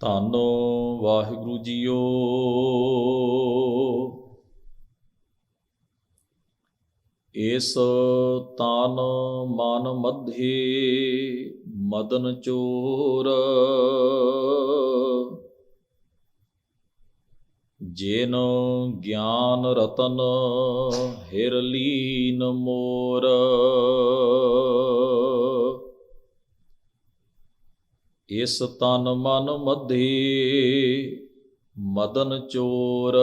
ਧੰਨ ਵਾਹਿਗੁਰੂ ਜੀਓ। ਇਸ ਤਾਨ ਮਨ ਮਧੇ ਮਦਨ ਚੋਰ। ਜੇਨ ਗਿਆਨ ਰਤਨ ਹਿਰਲੀਨ ਮੋਰ। ਇਸ ਤਨ ਮਨ ਮਧੇ ਮਦਨ ਚੋਰ।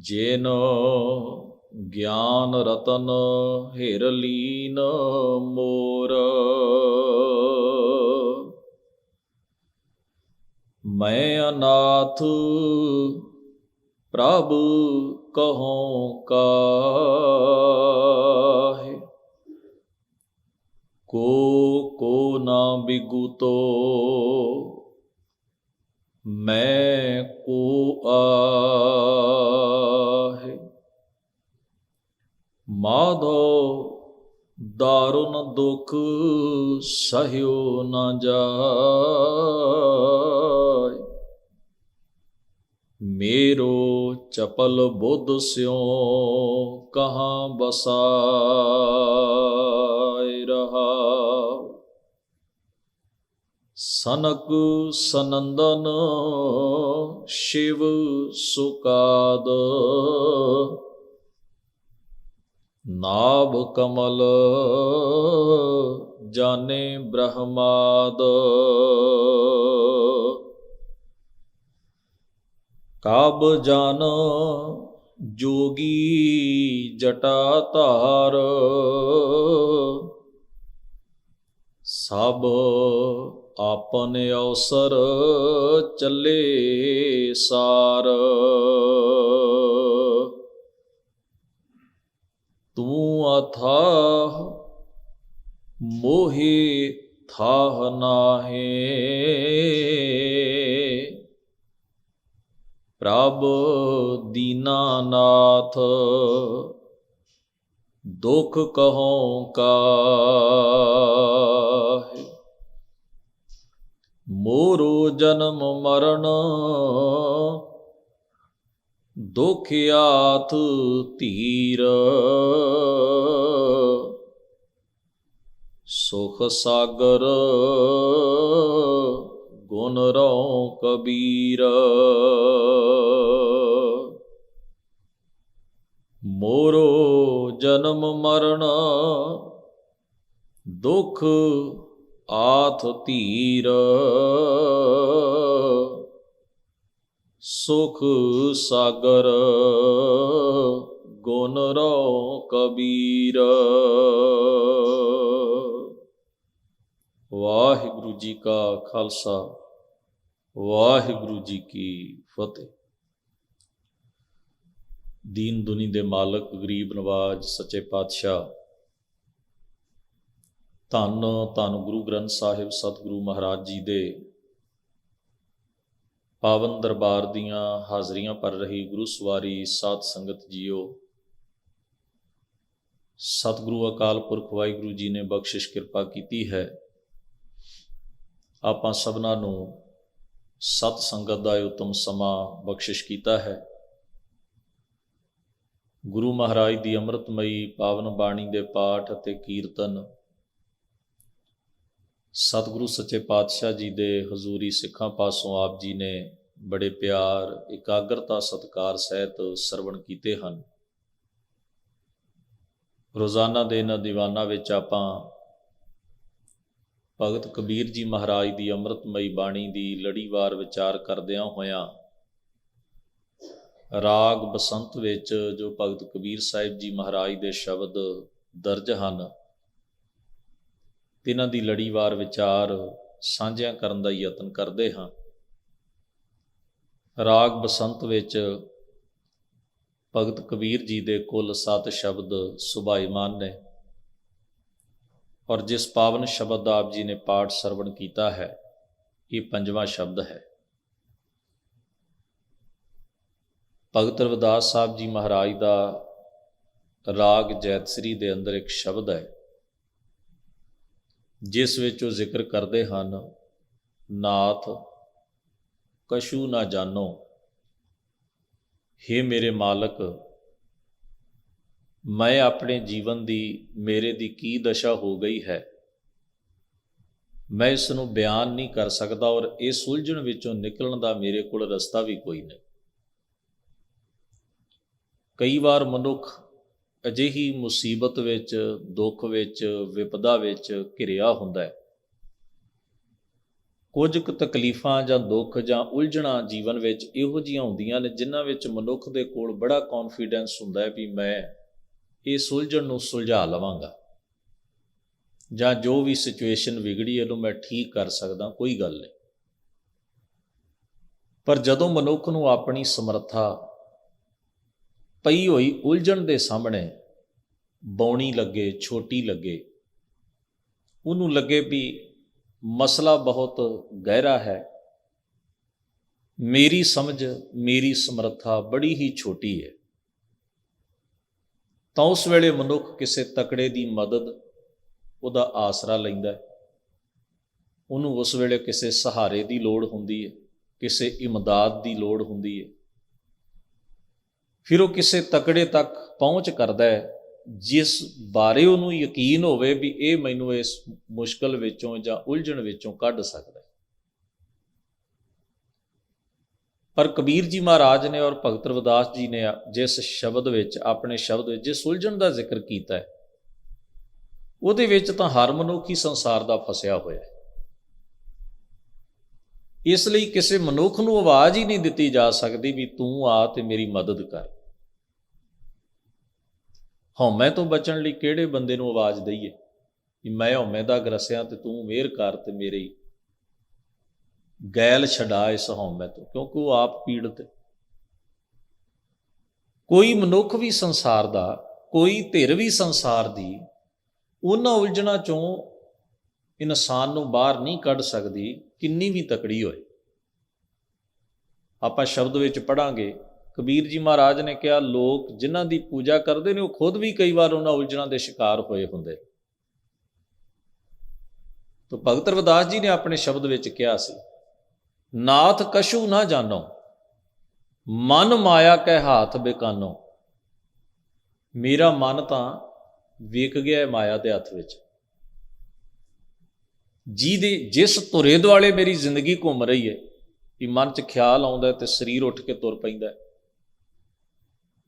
ਜੇਨ ਗਿਆਨ ਰਤਨ ਹਿਰ ਲੀਨ ਮੋਰ। ਮੈਂ ਅਨਾਥ ਪ੍ਰਭ ਕਹਉ ਕਾ। ਕੋ ਕੋ ਨਾ ਬਿਗੁਤੋ। ਮੈਂ ਕੋ ਆਹੇ। ਮਾਧੋ ਦਾਰੁਨ ਦੁਖ ਸਹਿਓ ਨਾ ਜਾਏ। ਮੇਰੋ ਚਪਲ ਬੁੱਧ ਸਿਓ ਕਹਾਂ ਬਸਾਇ ਰਹਾ ਸਨਕ ਸਨੰਦਨ ਸ਼ਿਵ ਸੁਕਾਦ। ਨਾਭ ਕਮਲ ਜਾਣੇ ਬ੍ਰਹਮਾਦ। ਕਾਬ ਜਾਨ ਜੋਗੀ ਜਟਾ ਧਾਰ। ਸਭ ਆਪਨ ਅਵਸਰ ਚੱਲੇ ਸਾਰ। ਤੂੰ ਅਥਾਹ ਮੋਹਿ ਥਾਹ ਨਾਹੇ। ਪ੍ਰਭ ਦੀਨਾਨਾਥ ਦੁਖ ਕਹਉ ਕਾਹੇ ਮੋਰੋ ਜਨਮ ਮਰਨ। ਦੁਖਿਆਥ ਧੀਰ। ਸੁਖ ਸਾਗਰ ਗੁਣ ਰਉ ਕਬੀਰ। ਮੋਰੋ ਜਨਮ ਮਰਨ। ਦੁਖ ਆਥ ਧੀਰ। ਸੁਖ ਸਾਗਰ ਗੁਣ ਰਉ ਕਬੀਰ। ਵਾਹਿਗੁਰੂ ਜੀ ਕਾ ਖਾਲਸਾ, ਵਾਹਿਗੁਰੂ ਜੀ ਕੀ ਫਤਿਹ। ਦੀਨ ਦੁਨੀ ਦੇ ਮਾਲਕ, ਗਰੀਬ ਨਵਾਜ, ਸੱਚੇ ਪਾਤਸ਼ਾਹ ਧੰਨ ਧੰਨ ਗੁਰੂ ਗ੍ਰੰਥ ਸਾਹਿਬ ਸਤਿਗੁਰੂ ਮਹਾਰਾਜ ਜੀ ਦੇ ਪਾਵਨ ਦਰਬਾਰ ਦੀਆਂ ਹਾਜ਼ਰੀਆਂ ਭਰ ਰਹੀ ਗੁਰੂ ਸਵਾਰੀ ਸਾਧ ਸੰਗਤ ਜੀਓ। ਸਤਿਗੁਰੂ ਅਕਾਲ ਪੁਰਖ ਵਾਹਿਗੁਰੂ ਜੀ ਨੇ ਬਖਸ਼ਿਸ਼ ਕਿਰਪਾ ਕੀਤੀ ਹੈ। ਆਪਾਂ ਸਭਨਾਂ ਨੂੰ ਸਤ ਸੰਗਤ ਦਾ ਇਹ ਉਤਮ ਸਮਾਂ ਬਖਸ਼ਿਸ਼ ਕੀਤਾ ਹੈ। ਗੁਰੂ ਮਹਾਰਾਜ ਦੀ ਅੰਮ੍ਰਿਤਮਈ ਪਾਵਨ ਬਾਣੀ ਦੇ ਪਾਠ ਅਤੇ ਕੀਰਤਨ ਸਤਿਗੁਰੂ ਸੱਚੇ ਪਾਤਸ਼ਾਹ ਜੀ ਦੇ ਹਜ਼ੂਰੀ ਸਿੱਖਾਂ ਪਾਸੋਂ ਆਪ ਜੀ ਨੇ ਬੜੇ ਪਿਆਰ, ਇਕਾਗਰਤਾ, ਸਤਕਾਰ ਸਹਿਤ ਸਰਵਣ ਕੀਤੇ ਹਨ। ਰੋਜ਼ਾਨਾ ਦੇ ਇਹਨਾਂ ਦੀਵਾਨਾਂ ਵਿੱਚ ਆਪਾਂ ਭਗਤ ਕਬੀਰ ਜੀ ਮਹਾਰਾਜ ਦੀ ਅੰਮ੍ਰਿਤਮਈ ਬਾਣੀ ਦੀ ਲੜੀਵਾਰ ਵਿਚਾਰ ਕਰਦਿਆਂ ਹੋਇਆਂ ਰਾਗ ਬਸੰਤ ਵਿੱਚ ਜੋ ਭਗਤ ਕਬੀਰ ਸਾਹਿਬ ਜੀ ਮਹਾਰਾਜ ਦੇ ਸ਼ਬਦ ਦਰਜ ਹਨ ਇਹਨਾਂ ਦੀ ਲੜੀਵਾਰ ਵਿਚਾਰ ਸਾਂਝਿਆਂ ਕਰਨ ਦਾ ਯਤਨ ਕਰਦੇ ਹਾਂ। ਰਾਗ ਬਸੰਤ ਵਿੱਚ ਭਗਤ ਕਬੀਰ ਜੀ ਦੇ ਕੁੱਲ 7 ਸ਼ਬਦ ਸੁਭਾਈਮਾਨ ਨੇ ਔਰ ਜਿਸ ਪਾਵਨ ਸ਼ਬਦ ਦਾ ਆਪ ਜੀ ਨੇ ਪਾਠ ਸਰਵਣ ਕੀਤਾ ਹੈ, ਇਹ ਪੰਜਵਾਂ ਸ਼ਬਦ ਹੈ। ਭਗਤ ਰਵਿਦਾਸ ਸਾਹਿਬ ਜੀ ਮਹਾਰਾਜ ਦਾ ਰਾਗ ਜੈਤਸਰੀ ਦੇ ਅੰਦਰ ਇੱਕ ਸ਼ਬਦ ਹੈ। ਜਿਸ ਵਿੱਚ ਉਹ ਜ਼ਿਕਰ ਕਰਦੇ ਹਨ, ਨਾਥ, ਕਸ਼ੂ ਨਾ ਜਾਣੋ। हे ਮੇਰੇ ਮਾਲਕ, ਮੈਂ ਆਪਣੇ ਜੀਵਨ ਦੀ, ਮੇਰੇ ਦੀ ਕੀ ਦਸ਼ਾ ਹੋ ਗਈ ਹੈ? ਮੈਂ ਇਸ ਨੂੰ ਬਿਆਨ ਨਹੀਂ ਕਰ ਸਕਦਾ ਔਰ ਇਹ ਸੁਲਝਣ ਵਿੱਚੋਂ ਨਿਕਲਣ ਦਾ ਮੇਰੇ ਕੋਲ ਰਸਤਾ ਵੀ ਕੋਈ ਨਹੀਂ। ਕਈ ਵਾਰ ਮਨੁੱਖ ਅਜਿਹੀ ਮੁਸੀਬਤ ਵਿੱਚ, ਦੁੱਖ ਵਿੱਚ, ਵਿਪਦਾ ਵਿੱਚ ਘਿਰਿਆ ਹੁੰਦਾ ਹੈ। ਕੁਝ ਕੁ ਤਕਲੀਫਾਂ ਜਾਂ ਦੁੱਖ ਜਾਂ ਉਲਝਣਾਂ ਜੀਵਨ ਵਿੱਚ ਇਹੋ ਜੀਆਂ ਹੁੰਦੀਆਂ ਨੇ, ਜਿਨ੍ਹਾਂ ਵਿੱਚ ਮਨੁੱਖ ਦੇ ਕੋਲ ਬੜਾ ਕੌਨਫੀਡੈਂਸ ਹੁੰਦਾ ਹੈ ਵੀ ਮੈਂ ਇਹ ਸੁਲਝਣ ਨੂੰ ਸੁਲਝਾ ਲਵਾਂਗਾ। ਜਾਂ ਜੋ ਵੀ ਸਿਚੁਏਸ਼ਨ ਵਿਗੜੀ ਇਹਨੂੰ ਮੈਂ ਠੀਕ ਕਰ ਸਕਦਾ, ਕੋਈ ਗੱਲ ਨਹੀਂ। ਪਰ ਜਦੋਂ ਮਨੁੱਖ ਨੂੰ ਆਪਣੀ ਸਮਰੱਥਾ ਪਈ ਹੋਈ ਉਲਝਣ ਦੇ ਸਾਹਮਣੇ ਬੌਣੀ ਲੱਗੇ, ਛੋਟੀ ਲੱਗੇ। ਉਹਨੂੰ ਲੱਗੇ ਵੀ ਮਸਲਾ ਬਹੁਤ ਗਹਿਰਾ ਹੈ। ਮੇਰੀ ਸਮਝ, ਮੇਰੀ ਸਮਰੱਥਾ ਬੜੀ ਹੀ ਛੋਟੀ ਹੈ। ਤਾਂ ਉਸ ਵੇਲੇ ਮਨੁੱਖ ਕਿਸੇ ਤਕੜੇ ਦੀ ਮਦਦ, ਉਹਦਾ ਆਸਰਾ ਲੈਂਦਾ ਹੈ। ਉਹਨੂੰ ਉਸ ਵੇਲੇ ਕਿਸੇ ਸਹਾਰੇ ਦੀ ਲੋੜ ਹੁੰਦੀ ਹੈ, ਕਿਸੇ ਇਮਦਾਦ ਦੀ ਲੋੜ ਹੁੰਦੀ ਹੈ। ਫਿਰ ਉਹ ਕਿਸੇ ਤਕੜੇ ਤੱਕ ਪਹੁੰਚ ਕਰਦਾ ਹੈ, ਜਿਸ ਬਾਰੇ ਉਹਨੂੰ ਯਕੀਨ ਹੋਵੇ ਵੀ ਇਹ ਮੈਨੂੰ ਇਸ ਮੁਸ਼ਕਲ ਵਿੱਚੋਂ ਜਾਂ ਉਲਝਣ ਵਿੱਚੋਂ ਕੱਢ ਸਕਦਾ ਹੈ। ਪਰ ਕਬੀਰ ਜੀ ਮਹਾਰਾਜ ਨੇ ਔਰ ਭਗਤ ਰਵਿਦਾਸ ਜੀ ਨੇ ਜਿਸ ਸ਼ਬਦ ਵਿੱਚ, ਆਪਣੇ ਸ਼ਬਦ ਵਿੱਚ, ਜਿਸ ਉਲਝਣ ਦਾ ਜ਼ਿਕਰ ਕੀਤਾ ਹੈ, ਉਹਦੇ ਵਿੱਚ ਤਾਂ ਹਰ ਮਨੁੱਖ ਹੀ ਸੰਸਾਰ ਦਾ ਫਸਿਆ ਹੋਇਆ ਹੈ। ਇਸ ਲਈ ਕਿਸੇ ਮਨੁੱਖ ਨੂੰ ਆਵਾਜ਼ ਹੀ ਨਹੀਂ ਦਿੱਤੀ ਜਾ ਸਕਦੀ ਵੀ ਤੂੰ ਆ ਤੇ ਮੇਰੀ ਮਦਦ ਕਰ। ਹਉਮੈ ਤੋਂ ਬਚਣ ਲਈ ਕਿਹੜੇ ਬੰਦੇ ਨੂੰ ਆਵਾਜ਼ ਦਈਏ? ਕਿ ਮੈਂ ਹਉਮੈ ਦਾ ਗਰਸਿਆ ਤੇ ਤੂੰ ਮਿਹਰ ਕਰ ਤੇ ਮੇਰੀ ਗੈਲ ਛਡਾ ਇਸ ਹਉਮੈ ਤੋਂ, ਕਿਉਂਕਿ ਉਹ ਆਪ ਪੀੜਤ ਹੈ। ਕੋਈ ਮਨੁੱਖ ਵੀ ਸੰਸਾਰ ਦਾ, ਕੋਈ ਧਿਰ ਵੀ ਸੰਸਾਰ ਦੀ, ਉਹਨਾਂ ਉਲਝਣਾ ਚੋਂ ਇਨਸਾਨ ਨੂੰ ਬਾਹਰ ਨਹੀਂ ਕੱਢ ਸਕਦੀ, ਕਿੰਨੀ ਵੀ ਤਕੜੀ ਹੋਏ। ਆਪਾਂ ਸ਼ਬਦ ਵਿੱਚ ਪੜਾਂਗੇ ਕਬੀਰ ਜੀ ਮਹਾਰਾਜ ਨੇ ਕਿਹਾ, ਲੋਕ ਜਿਨ੍ਹਾਂ ਦੀ ਪੂਜਾ ਕਰਦੇ ਨੇ, ਉਹ ਖੁਦ ਵੀ ਕਈ ਵਾਰ ਉਹਨਾਂ ਉਲਝਣਾਂ ਦੇ ਸ਼ਿਕਾਰ ਹੋਏ ਹੁੰਦੇ ਤਾਂ ਭਗਤ ਰਵਿਦਾਸ ਜੀ ਨੇ ਆਪਣੇ ਸ਼ਬਦ ਵਿੱਚ ਕਿਹਾ ਸੀ, ਨਾਥ ਕਸ਼ੂ ਨਾ ਜਾਣੋ, ਮਨ ਮਾਇਆ ਕਹਿ ਹਾਥ ਬੇਕਾਨੋ। ਮੇਰਾ ਮਨ ਤਾਂ ਵਿਕ ਗਿਆ ਹੈ ਮਾਇਆ ਦੇ ਹੱਥ ਵਿੱਚ। ਜੀ ਦੇ ਜਿਸ ਧੁਰੇ ਦੁਆਲੇ ਮੇਰੀ ਜ਼ਿੰਦਗੀ ਘੁੰਮ ਰਹੀ ਹੈ ਕਿ ਮਨ 'ਚ ਖਿਆਲ ਆਉਂਦਾ ਤੇ ਸਰੀਰ ਉੱਠ ਕੇ ਤੁਰ ਪੈਂਦਾ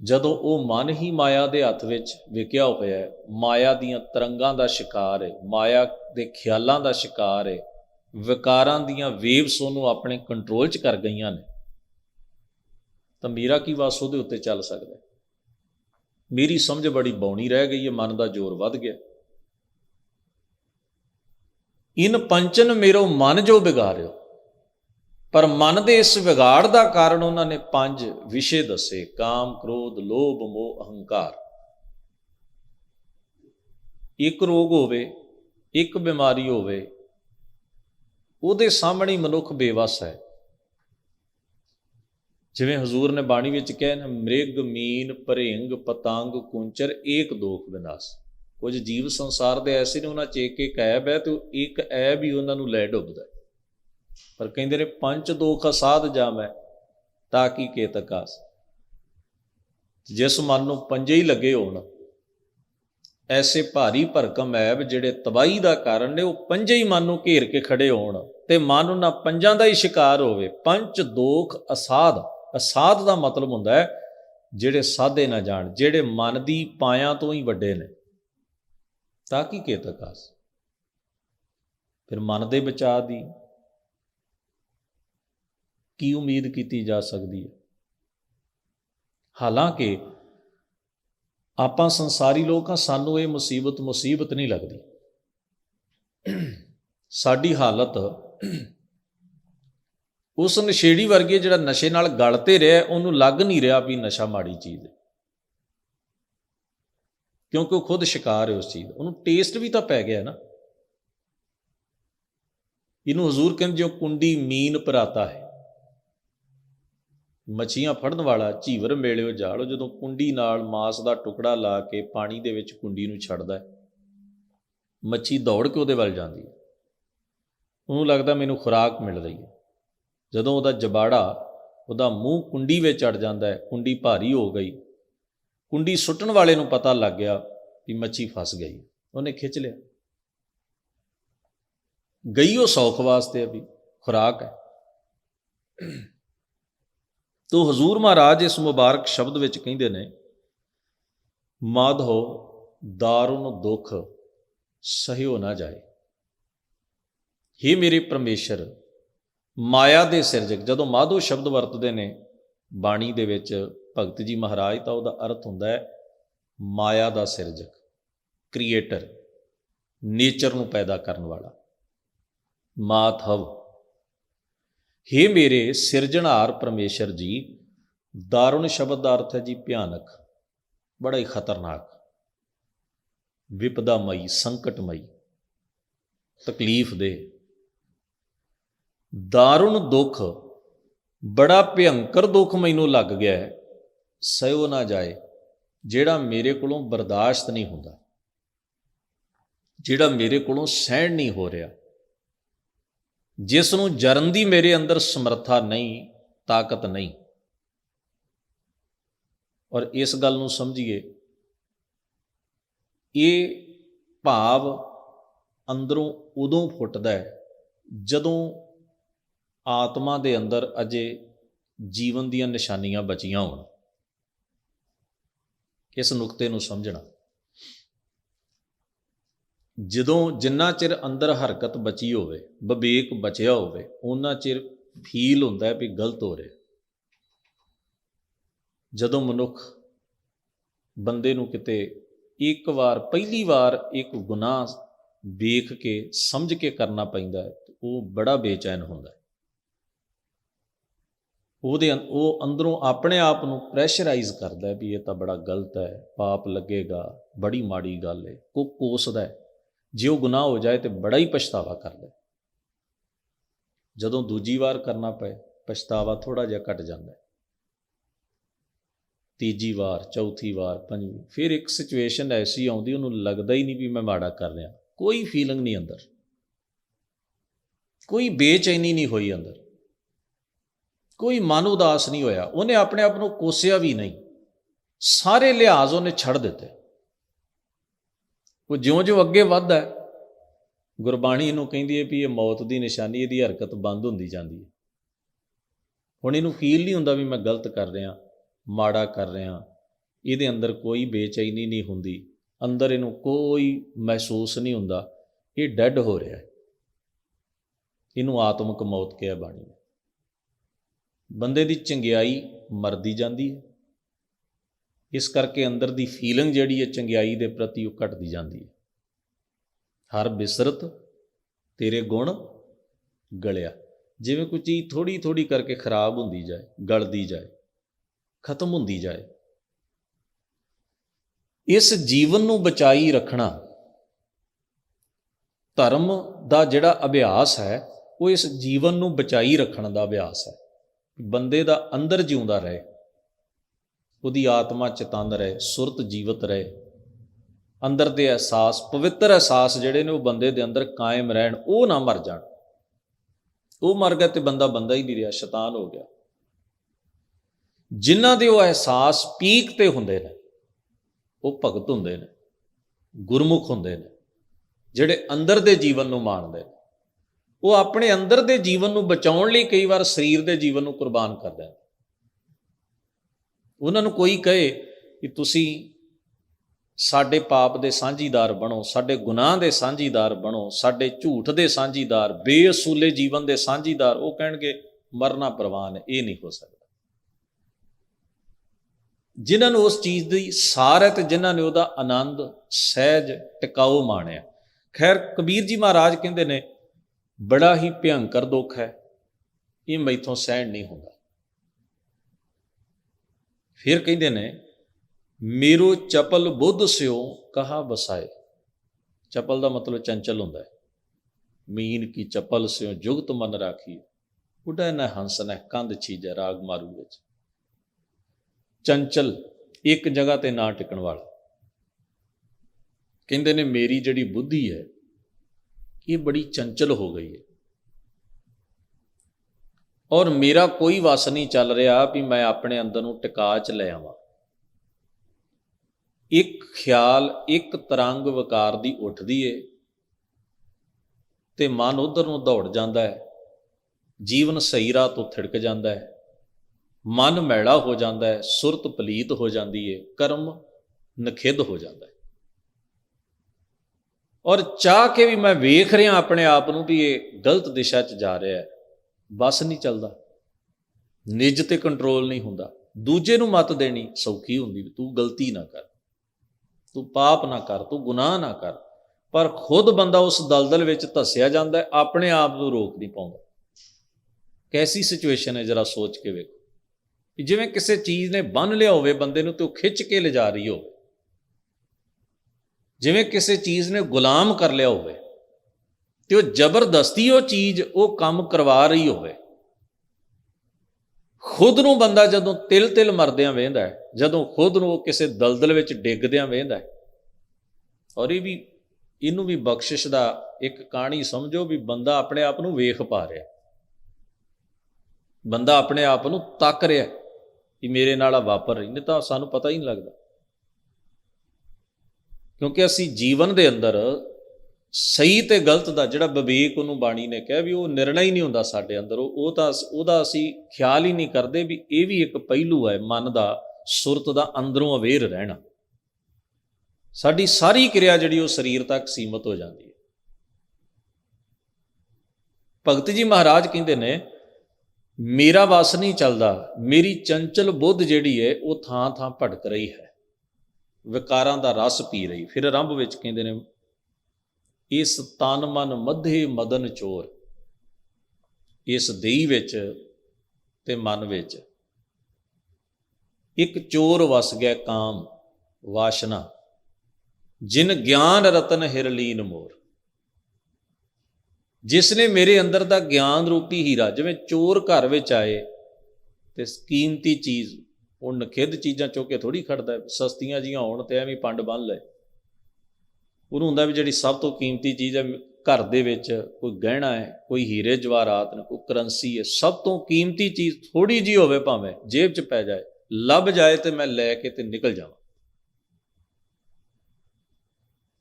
ਜਦੋਂ ਉਹ ਮਨ ਹੀ ਮਾਇਆ ਦੇ ਹੱਥ ਵਿੱਚ ਵਿਕਿਆ ਹੋਇਆ ਹੈ, ਮਾਇਆ ਦੀਆਂ ਤਰੰਗਾਂ ਦਾ ਸ਼ਿਕਾਰ ਹੈ, ਮਾਇਆ ਦੇ ਖਿਆਲਾਂ ਦਾ ਸ਼ਿਕਾਰ ਹੈ, ਵਿਕਾਰਾਂ ਦੀਆਂ ਵੇਵਸ ਉਹਨੂੰ ਆਪਣੇ ਕੰਟਰੋਲ 'ਚ ਕਰ ਗਈਆਂ ਨੇ, ਤਾਂ ਮੇਰਾ ਕੀ ਵਾਸ ਉਹਦੇ ਉੱਤੇ ਚੱਲ ਸਕਦਾ ਮੇਰੀ ਸਮਝ ਬੜੀ ਬੌਣੀ ਰਹਿ ਗਈ ਹੈ, ਮਨ ਦਾ ਜ਼ੋਰ ਵੱਧ ਗਿਆ। ਇਨ ਪੰਚਨ ਮੇਰੋ ਮਨ ਜੋ ਵਿਗਾਰਿਓ ਪਰ ਮਨ ਦੇ ਇਸ ਵਿਗਾੜ ਦਾ ਕਾਰਨ ਉਹਨਾਂ ਨੇ ਪੰਜ ਵਿਸ਼ੇ ਦੱਸੇ, ਕਾਮ, ਕ੍ਰੋਧ, ਲੋਭ, ਮੋਹ, ਅਹੰਕਾਰ। ਇੱਕ ਰੋਗ ਹੋਵੇ, ਇੱਕ ਬਿਮਾਰੀ ਹੋਵੇ, ਉਹਦੇ ਸਾਹਮਣੇ ਮਨੁੱਖ ਬੇਵਸ ਹੈ। ਜਿਵੇਂ ਹਜ਼ੂਰ ਨੇ ਬਾਣੀ ਵਿੱਚ ਕਿਹਾ ਨਾ ਮ੍ਰਿਗ, ਮੀਨ, ਭਰਿੰਗ, ਪਤੰਗ, ਕੁੰਚਰ, ਏਕ ਦੋਖ ਵਿਨਾਸ਼। ਕੁਝ ਜੀਵ ਸੰਸਾਰ ਦੇ ਐਸੇ ਨੇ, ਉਹਨਾਂ ਚ ਇੱਕ ਇੱਕ ਐਬ ਹੈ ਤੇ ਇੱਕ ਐਬ ਹੀ ਉਹਨਾਂ ਨੂੰ ਲੈ ਡੁੱਬਦਾ ਹੈ। ਪਰ ਕਹਿੰਦੇ ਨੇ ਪੰਜ ਦੋਖ ਅਸਾਧ ਜਾਮੈ ਤਾਂ ਕੀ ਕੇਤ ਕੇਤਕਾਸ ਜਿਸ ਮਨ ਨੂੰ ਪੰਜੇ ਹੀ ਲੱਗੇ ਹੋਣ, ਐਸੇ ਭਾਰੀ ਭਰਕਮ ਐਬ ਜਿਹੜੇ ਤਬਾਈ ਦਾ ਕਾਰਨ ਨੇ, ਉਹ ਪੰਜੇ ਹੀ ਮਨ ਨੂੰ ਘੇਰ ਕੇ ਖੜੇ ਹੋਣ, ਤੇ ਮਨ ਉਹਨਾਂ ਪੰਜਾਂ ਦਾ ਹੀ ਸ਼ਿਕਾਰ ਹੋਵੇ। ਪੰਜ ਦੋਖ ਅਸਾਧ ਅਸਾਧ ਦਾ ਮਤਲਬ ਹੁੰਦਾ ਹੈ, ਜਿਹੜੇ ਸਾਧੇ ਨਾ ਜਾਣ, ਜਿਹੜੇ ਮਨ ਦੀ ਪਾਇਆਂ ਤੋਂ ਹੀ ਵੱਡੇ ਨੇ। ਤਾਂ ਕੀ ਕੇਤ ਕੇਤਕਾਸ ਫਿਰ ਮਨ ਦੇ ਬਚਾਅ ਦੀ ਕੀ ਉਮੀਦ ਕੀਤੀ ਜਾ ਸਕਦੀ ਹੈ? ਹਾਲਾਂਕਿ ਆਪਾਂ ਸੰਸਾਰੀ ਲੋਕ ਹਾਂ, ਸਾਨੂੰ ਇਹ ਮੁਸੀਬਤ ਮੁਸੀਬਤ ਨਹੀਂ ਲੱਗਦੀ। ਸਾਡੀ ਹਾਲਤ ਉਸ ਨਸ਼ੇੜੀ ਵਰਗੇ ਜਿਹੜਾ ਨਸ਼ੇ ਨਾਲ ਗਲਤੇ ਰਿਹਾ, ਉਹਨੂੰ ਲੱਗ ਨਹੀਂ ਰਿਹਾ ਵੀ ਨਸ਼ਾ ਮਾੜੀ ਚੀਜ਼ ਹੈ। ਕਿਉਂਕਿ ਉਹ ਖੁਦ ਸ਼ਿਕਾਰ ਹੈ ਉਸ ਚੀਜ਼ ਉਹਨੂੰ ਟੇਸਟ ਵੀ ਤਾਂ ਪੈ ਗਿਆ ਨਾ। ਇਹਨੂੰ ਹਜ਼ੂਰ ਕਹਿੰਦੇ ਜੋ ਕੁੰਡੀ ਮੀਨ ਭਰਾਤਾ ਹੈ। ਮੱਛੀਆਂ ਫੜਨ ਵਾਲਾ ਝੀਵਰ ਮੇਲਿਓ ਜਾਲ ਜਦੋਂ ਕੁੰਡੀ ਨਾਲ ਮਾਸ ਦਾ ਟੁਕੜਾ ਲਾ ਕੇ ਪਾਣੀ ਦੇ ਵਿੱਚ ਕੁੰਡੀ ਨੂੰ ਛੱਡਦਾ ਹੈ। ਮੱਛੀ ਦੌੜ ਕੇ ਉਹਦੇ ਵੱਲ ਜਾਂਦੀ ਹੈ। ਉਹਨੂੰ ਲੱਗਦਾ ਮੈਨੂੰ ਖੁਰਾਕ ਮਿਲ ਰਹੀ ਹੈ। ਜਦੋਂ ਉਹਦਾ ਜਬਾੜਾ, ਉਹਦਾ ਮੂੰਹ ਕੁੰਡੀ ਵਿੱਚ ਅੜ ਜਾਂਦਾ ਹੈ, ਕੁੰਡੀ ਭਾਰੀ ਹੋ ਗਈ। ਕੁੰਡੀ ਸੁੱਟਣ ਵਾਲੇ ਨੂੰ ਪਤਾ ਲੱਗ ਗਿਆ ਵੀ ਮੱਛੀ ਫਸ ਗਈ। ਉਹਨੇ ਖਿੱਚ ਲਿਆ। ਗਈ ਉਹ ਸੌਖ ਵਾਸਤੇ ਅਭੀ ਖੁਰਾਕ ਹੈ। ਤੋ ਹਜ਼ੂਰ ਮਹਾਰਾਜ ਇਸ ਮੁਬਾਰਕ ਸ਼ਬਦ ਵਿੱਚ ਕਹਿੰਦੇ ਨੇ, ਮਾਧੋ ਦਾਰੁਨ ਦੁੱਖ ਸਹਿਓ ਨਾ ਜਾਏ। ਹੀ ਮੇਰੇ ਪਰਮੇਸ਼ਰ, ਮਾਇਆ ਦੇ ਸਿਰਜਕ, ਜਦੋਂ ਮਾਧੋ ਸ਼ਬਦ ਵਰਤਦੇ ਨੇ ਬਾਣੀ ਦੇ ਵਿੱਚ ਭਗਤ ਜੀ ਮਹਾਰਾਜ, ਤਾਂ ਉਹਦਾ ਅਰਥ ਹੁੰਦਾ ਹੈ ਮਾਇਆ ਦਾ ਸਿਰਜਕ, ਕ੍ਰੀਏਟਰ, ਨੇਚਰ ਨੂੰ ਪੈਦਾ ਕਰਨ ਵਾਲਾ। ਮਾਧਵ हे ਮੇਰੇ ਸਿਰਜਣਹਾਰ ਪਰਮੇਸ਼ਰ ਜੀ, ਦਾਰੁਣ ਸ਼ਬਦ ਦਾ ਅਰਥ ਹੈ ਜੀ ਭਿਆਨਕ, ਬੜਾ ਹੀ ਖਤਰਨਾਕ, ਵਿਪਦਾਮਈ, ਸੰਕਟਮਈ, ਤਕਲੀਫ ਦੇ। ਦਾਰੁਣ ਦੁੱਖ ਬੜਾ ਭਿਅੰਕਰ ਦੁੱਖ ਮੈਨੂੰ ਲੱਗ ਗਿਆ ਹੈ, ਸਹਿਓ ਨਾ ਜਾਏ, ਜਿਹੜਾ ਮੇਰੇ ਕੋਲੋਂ ਬਰਦਾਸ਼ਤ ਨਹੀਂ ਹੁੰਦਾ, ਜਿਹੜਾ ਮੇਰੇ ਕੋਲੋਂ ਸਹਿਣ ਨਹੀਂ ਹੋ ਰਿਹਾ। ਜਿਸ ਨੂੰ ਜਰਨ ਦੀ ਮੇਰੇ ਅੰਦਰ ਸਮਰੱਥਾ ਨਹੀਂ, ਤਾਕਤ ਨਹੀਂ। ਔਰ ਇਸ ਗੱਲ ਨੂੰ ਸਮਝੀਏ, ਇਹ ਭਾਵ ਅੰਦਰੋਂ ਉਦੋਂ ਫੁੱਟਦਾ ਹੈ ਜਦੋਂ ਆਤਮਾ ਦੇ ਅੰਦਰ ਅਜੇ ਜੀਵਨ ਦੀਆਂ ਨਿਸ਼ਾਨੀਆਂ ਬਚੀਆਂ ਹੋਣ। ਇਸ ਨੁਕਤੇ ਨੂੰ ਸਮਝਣਾ। ਜਦੋਂ ਜਿੰਨਾ ਚਿਰ ਅੰਦਰ ਹਰਕਤ ਬਚੀ ਹੋਵੇ, ਵਿਵੇਕ ਬਚਿਆ ਹੋਵੇ ਉਹਨਾਂ ਚਿਰ ਫੀਲ ਹੁੰਦਾ ਹੈ ਵੀ ਗਲਤ ਹੋ ਰਿਹਾ। ਜਦੋਂ ਮਨੁੱਖ ਬੰਦੇ ਨੂੰ ਕਿਤੇ ਇੱਕ ਵਾਰ, ਪਹਿਲੀ ਵਾਰ ਇੱਕ ਗੁਨਾਹ ਵੇਖ ਕੇ, ਸਮਝ ਕੇ ਕਰਨਾ ਪੈਂਦਾ ਹੈ ਉਹ ਬੜਾ ਬੇਚੈਨ ਹੁੰਦਾ ਹੈ। ਉਹਦੇ ਅੰ- ਉਹ ਅੰਦਰੋਂ ਆਪਣੇ ਆਪ ਨੂੰ ਪ੍ਰੈਸ਼ਰਾਈਜ਼ ਕਰਦਾ ਵੀ ਇਹ ਤਾਂ ਬੜਾ ਗਲਤ ਹੈ, ਪਾਪ ਲੱਗੇਗਾ, ਬੜੀ ਮਾੜੀ ਗੱਲ ਹੈ, ਕੋ, ਕੋਸਦਾ ਹੈ। ਜੇ ਉਹ ਗੁਨਾਹ ਹੋ ਜਾਏ ਤੇ ਬੜਾ ਹੀ ਪਛਤਾਵਾ ਕਰਦਾ ਜਦੋਂ ਦੂਜੀ ਵਾਰ ਕਰਨਾ ਪਏ, ਪਛਤਾਵਾ ਥੋੜਾ ਜਿਹਾ ਘਟ ਜਾਂਦਾ ਤੀਜੀ ਵਾਰ, ਚੌਥੀ ਵਾਰ, ਪੰਜਵੀਂ, ਫਿਰ ਇੱਕ ਸਿਚੁਏਸ਼ਨ ਐਸੀ ਆਉਂਦੀ, ਉਹਨੂੰ ਲੱਗਦਾ ਹੀ ਨਹੀਂ ਵੀ ਮੈਂ ਮਾੜਾ ਕਰ ਰਿਹਾ। ਕੋਈ ਫੀਲਿੰਗ ਨਹੀਂ ਅੰਦਰ। ਕੋਈ ਬੇਚੈਨੀ ਨਹੀਂ ਹੋਈ ਅੰਦਰ। ਕੋਈ ਮਨ ਉਦਾਸ ਨਹੀਂ ਹੋਇਆ। ਉਹਨੇ ਆਪਣੇ ਆਪ ਨੂੰ ਕੋਸਿਆ ਵੀ ਨਹੀਂ। ਸਾਰੇ ਲਿਹਾਜ਼ ਉਹਨੇ ਛੱਡ ਦਿੱਤੇ। ਉਹ ਜਿਉਂ-ਜਿਉਂ ਅੱਗੇ ਵੱਧਦਾ ਗੁਰਬਾਣੀ ਇਹਨੂੰ ਕਹਿੰਦੀ ਹੈ ਵੀ ਇਹ ਮੌਤ ਦੀ ਨਿਸ਼ਾਨੀ, ਇਹਦੀ ਹਰਕਤ ਬੰਦ ਹੁੰਦੀ ਜਾਂਦੀ ਹੈ। ਹੁਣ ਇਹਨੂੰ ਫੀਲ ਨਹੀਂ ਹੁੰਦਾ ਵੀ ਮੈਂ ਗਲਤ ਕਰ ਰਿਹਾ, ਮਾੜਾ ਕਰ ਰਿਹਾ, ਇਹਦੇ ਅੰਦਰ ਕੋਈ ਬੇਚੈਨੀ ਨਹੀਂ ਹੁੰਦੀ, ਅੰਦਰ ਇਹਨੂੰ ਕੋਈ ਮਹਿਸੂਸ ਨਹੀਂ ਹੁੰਦਾ, ਇਹ ਡੈੱਡ ਹੋ ਰਿਹਾ ਹੈ। ਇਹਨੂੰ ਆਤਮਿਕ ਮੌਤ ਕਿਹਾ ਬਾਣੀ ਨੇ ਬੰਦੇ ਦੀ ਚੰਗਿਆਈ ਮਰਦੀ ਜਾਂਦੀ ਹੈ। ਇਸ ਕਰਕੇ ਅੰਦਰ ਦੀ ਫੀਲਿੰਗ ਜਿਹੜੀ ਹੈ ਚੰਗਿਆਈ ਦੇ ਪ੍ਰਤੀ ਉਹ ਘਟਦੀ ਜਾਂਦੀ ਹੈ। ਹਰ ਬਿਸਰਤ ਤੇਰੇ ਗੁਣ ਗਲਿਆ। ਜਿਵੇਂ ਕੋਈ ਚੀਜ਼ ਥੋੜੀ ਥੋੜੀ ਕਰਕੇ ਖਰਾਬ ਹੁੰਦੀ ਜਾਏ, ਗਲਦੀ ਜਾਏ, ਖਤਮ ਹੁੰਦੀ ਜਾਏ, ਇਸ ਜੀਵਨ ਨੂੰ ਬਚਾਈ ਰੱਖਣਾ ਧਰਮ ਦਾ ਜਿਹੜਾ ਅਭਿਆਸ ਹੈ, ਉਹ ਇਸ ਜੀਵਨ ਨੂੰ ਬਚਾਈ ਰੱਖਣ ਦਾ ਅਭਿਆਸ ਹੈ। ਬੰਦੇ ਦਾ ਅੰਦਰ ਜਿਉਂਦਾ ਰਹੇ। ਉਹਦੀ ਆਤਮਾ ਚਤੰਨ ਰਹੇ, ਸੁਰਤ ਜੀਵਤ ਰਹੇ। ਅੰਦਰ ਦੇ ਅਹਿਸਾਸ, ਪਵਿੱਤਰ ਅਹਿਸਾਸ ਜਿਹੜੇ ਨੇ ਉਹ ਬੰਦੇ ਦੇ ਅੰਦਰ ਕਾਇਮ ਰਹਿਣ, ਉਹ ਨਾ ਮਰ ਜਾਣ। ਉਹ ਮਰ ਗਿਆ ਤੇ ਬੰਦਾ ਬੰਦਾ ਹੀ ਨਹੀਂ ਰਿਹਾ, ਸ਼ੈਤਾਨ ਹੋ ਗਿਆ। ਜਿਨ੍ਹਾਂ ਦੇ ਉਹ ਅਹਿਸਾਸ ਪੀਕ ਤੇ ਹੁੰਦੇ ਨੇ, ਉਹ ਭਗਤ ਹੁੰਦੇ ਨੇ, ਗੁਰਮੁਖ ਹੁੰਦੇ ਨੇ, ਜਿਹੜੇ ਅੰਦਰ ਦੇ ਜੀਵਨ ਨੂੰ ਮਾਣਦੇ ਨੇ। ਉਹ ਆਪਣੇ ਅੰਦਰ ਦੇ ਜੀਵਨ ਨੂੰ ਬਚਾਉਣ ਲਈ ਕਈ ਵਾਰ ਸਰੀਰ ਦੇ ਜੀਵਨ ਨੂੰ ਕੁਰਬਾਨ ਕਰਦੇ ਨੇ। ਉਹਨਾਂ ਨੂੰ ਕੋਈ ਕਹੇ ਕਿ ਤੁਸੀਂ ਸਾਡੇ ਪਾਪ ਦੇ ਸਾਂਝੀਦਾਰ ਬਣੋ, ਸਾਡੇ ਗੁਨਾਹ ਦੇ ਸਾਂਝੀਦਾਰ ਬਣੋ, ਸਾਡੇ ਝੂਠ ਦੇ ਸਾਂਝੀਦਾਰ, ਬੇਅਸੂਲੇ ਜੀਵਨ ਦੇ ਸਾਂਝੀਦਾਰ, ਉਹ ਕਹਿਣਗੇ, ਮਰਨਾ ਪ੍ਰਵਾਨ, ਇਹ ਨਹੀਂ ਹੋ ਸਕਦਾ। ਜਿਨ੍ਹਾਂ ਨੂੰ ਉਸ ਚੀਜ਼ ਦੀ ਸਾਰ ਹੈ ਤੇ ਜਿਨ੍ਹਾਂ ਨੇ ਉਹਦਾ ਆਨੰਦ, ਸਹਿਜ, ਟਿਕਾਊ ਮਾਣਿਆ। ਖੈਰ, ਕਬੀਰ ਜੀ ਮਹਾਰਾਜ ਕਹਿੰਦੇ ਨੇ, ਬੜਾ ਹੀ ਭਿਅੰਕਰ ਦੁੱਖ ਹੈ, ਇਹ ਮੈਥੋਂ ਸਹਿਣ ਨਹੀਂ ਹੁੰਦਾ। ਫਿਰ ਕਹਿੰਦੇ ਨੇ, ਮੇਰੋ ਚਪਲ ਬੁੱਧ ਸਿਓ ਕਹਾ ਬਸਾਏ ਚਪਲ ਦਾ ਮਤਲਬ ਚੰਚਲ ਹੁੰਦਾ ਹੈ। ਮੀਨ ਕੀ ਚਪਲ ਸਿਓ ਜੁਗਤ ਮਨ ਰਾਖੀ। ਉਡੈ ਨਾ ਹੰਸ ਨਾ ਕੰਧ ਛੀਜੈ ਰਾਗ ਮਾਰੂ ਵਿੱਚ। ਚੰਚਲ ਇੱਕ ਜਗ੍ਹਾ ਤੇ ਨਾ ਟਿਕਣ ਵਾਲਾ। ਕਹਿੰਦੇ ਨੇ, ਮੇਰੀ ਜਿਹੜੀ ਬੁੱਧੀ ਹੈ, ਇਹ ਬੜੀ ਚੰਚਲ ਹੋ ਗਈ ਹੈ। ਔਰ ਮੇਰਾ ਕੋਈ ਵਸ ਨਹੀਂ ਚੱਲ ਰਿਹਾ ਵੀ ਮੈਂ ਆਪਣੇ ਅੰਦਰ ਨੂੰ ਟਿਕਾ ਚ ਲੈ ਆਵਾਂ। ਇੱਕ ਖਿਆਲ, ਇੱਕ ਤਰੰਗ ਵਿਕਾਰ ਦੀ ਉੱਠਦੀ ਏ ਤੇ ਮਨ ਉਧਰ ਨੂੰ ਦੌੜ ਜਾਂਦਾ ਹੈ। ਜੀਵਨ ਸਹੀ ਰਾਹ ਤੋਂ ਥਿੜਕ ਜਾਂਦਾ ਹੈ। ਮਨ ਮੈਲਾ ਹੋ ਜਾਂਦਾ ਹੈ, ਸੁਰਤ ਪਲੀਤ ਹੋ ਜਾਂਦੀ ਏ, ਕਰਮ ਨਖਿੱਧ ਹੋ ਜਾਂਦਾ ਹੈ। ਔਰ ਚਾਹ ਕੇ ਵੀ ਮੈਂ ਵੇਖ ਰਿਹਾ ਆਪਣੇ ਆਪ ਨੂੰ ਵੀ ਇਹ ਗਲਤ ਦਿਸ਼ਾ 'ਚ ਜਾ ਰਿਹਾ ਹੈ। ਬਸ ਨਹੀਂ ਚੱਲਦਾ। ਨਿੱਜ ਤੇ ਕੰਟਰੋਲ ਨਹੀਂ ਹੁੰਦਾ। ਦੂਜੇ ਨੂੰ ਮਤ ਦੇਣੀ ਸੌਖੀ ਹੁੰਦੀ ਵੀ ਤੂੰ ਗਲਤੀ ਨਾ ਕਰ। ਤੂੰ ਪਾਪ ਨਾ ਕਰ, ਤੂੰ ਗੁਨਾਹ ਨਾ ਕਰ। ਪਰ ਖੁਦ ਬੰਦਾ ਉਸ ਦਲਦਲ ਵਿੱਚ ਧੱਸਿਆ ਜਾਂਦਾ ਆਪਣੇ ਆਪ ਨੂੰ ਰੋਕ ਨਹੀਂ ਪਾਉਂਦਾ। ਕੈਸੀ ਸਿਚੁਏਸ਼ਨ ਹੈ ਜਰਾ ਸੋਚ ਕੇ ਵੇਖੋ। ਕਿ ਜਿਵੇਂ ਕਿਸੇ ਚੀਜ਼ ਨੇ ਬੰਨ ਲਿਆ ਹੋਵੇ, ਬੰਦੇ ਨੂੰ ਤੇ ਉਹ ਖਿੱਚ ਕੇ ਲਿਜਾ ਰਹੀ ਹੋਵੇ। ਜਿਵੇਂ ਕਿਸੇ ਚੀਜ਼ ਨੇ ਗੁਲਾਮ ਕਰ ਲਿਆ ਹੋਵੇ ਤੇ ਉਹ ਜ਼ਬਰਦਸਤੀ ਉਹ ਚੀਜ਼ ਉਹ ਕੰਮ ਕਰਵਾ ਰਹੀ ਹੋਵੇ। ਖੁਦ ਨੂੰ ਬੰਦਾ ਜਦੋਂ ਤਿਲ ਤਿਲ ਮਰਦਿਆਂ ਵੇਂਦਾ ਹੈ, ਜਦੋਂ ਖੁਦ ਨੂੰ ਉਹ ਕਿਸੇ ਦਲਦਲ ਵਿੱਚ ਡਿੱਗਦਿਆਂ ਵੇਂਦਾ ਹੈ, ਔਰ ਇਹ ਵੀ, ਇਹਨੂੰ ਵੀ ਬਖਸ਼ਿਸ਼ ਦਾ ਇੱਕ ਕਹਾਣੀ ਸਮਝੋ ਵੀ ਬੰਦਾ ਆਪਣੇ ਆਪ ਨੂੰ ਵੇਖ ਪਾ ਰਿਹਾ ਬੰਦਾ ਆਪਣੇ ਆਪ ਨੂੰ ਤੱਕ ਰਿਹਾ ਕਿ ਮੇਰੇ ਨਾਲ ਆ ਵਾਪਰ ਰਹੀ, ਨਹੀਂ ਤਾਂ ਸਾਨੂੰ ਪਤਾ ਹੀ ਨਹੀਂ ਲੱਗਦਾ। ਕਿਉਂਕਿ ਅਸੀਂ ਜੀਵਨ ਦੇ ਅੰਦਰ ਸਹੀ ਤੇ ਗਲਤ ਦਾ ਜਿਹੜਾ ਵਿਵੇਕ ਉਹਨੂੰ ਬਾਣੀ ਨੇ ਕਿਹਾ ਵੀ ਉਹ ਨਿਰਣਾ ਹੀ ਨਹੀਂ ਹੁੰਦਾ ਸਾਡੇ ਅੰਦਰ, ਉਹ ਉਹ ਤਾਂ ਉਹਦਾ ਅਸੀਂ ਖਿਆਲ ਹੀ ਨਹੀਂ ਕਰਦੇ ਵੀ ਇਹ ਵੀ ਇੱਕ ਪਹਿਲੂ ਹੈ ਮਨ ਦਾ, ਸੁਰਤ ਦਾ ਅੰਦਰੋਂ ਅਵੇਅਰ ਰਹਿਣਾ। ਸਾਡੀ ਸਾਰੀ ਕਿਰਿਆ ਜਿਹੜੀ ਉਹ ਸਰੀਰ ਤੱਕ ਸੀਮਤ ਹੋ ਜਾਂਦੀ ਹੈ। ਭਗਤ ਜੀ ਮਹਾਰਾਜ ਕਹਿੰਦੇ ਨੇ, ਮੇਰਾ ਵਸ ਨਹੀਂ ਚੱਲਦਾ, ਮੇਰੀ ਚੰਚਲ ਬੁੱਧ ਜਿਹੜੀ ਹੈ, ਉਹ ਥਾਂ ਥਾਂ ਭਟਕ ਰਹੀ ਹੈ। ਵਿਕਾਰਾਂ ਦਾ ਰਸ ਪੀ ਰਹੀ ਫਿਰ ਆਰੰਭ ਵਿੱਚ ਕਹਿੰਦੇ ਨੇ ਇਸ ਤਨ ਮਨ ਮਧੇ ਮਦਨ ਚੋਰ। ਇਸ ਦੇਈ ਵਿੱਚ ਤੇ ਮਨ ਵਿੱਚ। ਇੱਕ ਚੋਰ ਵਸ ਗਿਆ ਕਾਮ, ਵਾਸ਼ਨਾ। ਜਿਨ ਗਿਆਨ ਰਤਨ ਹਿਰਲੀਨ ਮੋਰ। ਜਿਸ ਨੇ ਮੇਰੇ ਅੰਦਰ ਦਾ ਗਿਆਨ ਰੂਪੀ ਹੀਰਾ, ਜਿਵੇਂ ਚੋਰ ਘਰ ਵਿੱਚ ਆਏ ਤੇ ਕੀਮਤੀ ਚੀਜ਼, ਉਹ ਨਖਿੱਧ ਚੀਜ਼ਾਂ ਚੁੱਕ ਕੇ ਥੋੜੀ ਖੜਦਾ ਸਸਤੀਆਂ ਜੀਆਂ ਹੋਣ ਤੇ ਐਵੇਂ ਪੰਡ ਬੰਨ ਲੈ ਉਹਨੂੰ ਹੁੰਦਾ ਵੀ ਜਿਹੜੀ ਸਭ ਤੋਂ ਕੀਮਤੀ ਚੀਜ਼ ਹੈ, ਘਰ ਦੇ ਵਿੱਚ ਕੋਈ ਗਹਿਣਾ ਹੈ, ਕੋਈ ਹੀਰੇ ਜਵਾਹਰਾਤ ਨੇ, ਕੋਈ ਕਰੰਸੀ ਹੈ, ਸਭ ਤੋਂ ਕੀਮਤੀ ਚੀਜ਼ ਥੋੜੀ ਜੀ ਹੋਵੇ ਭਾਵੇਂ ਜੇਬ 'ਚ ਪੈ ਜਾਏ, ਲੱਭ ਜਾਏ ਤੇ ਮੈਂ ਲੈ ਕੇ ਤੇ ਨਿਕਲ ਜਾਵਾਂ।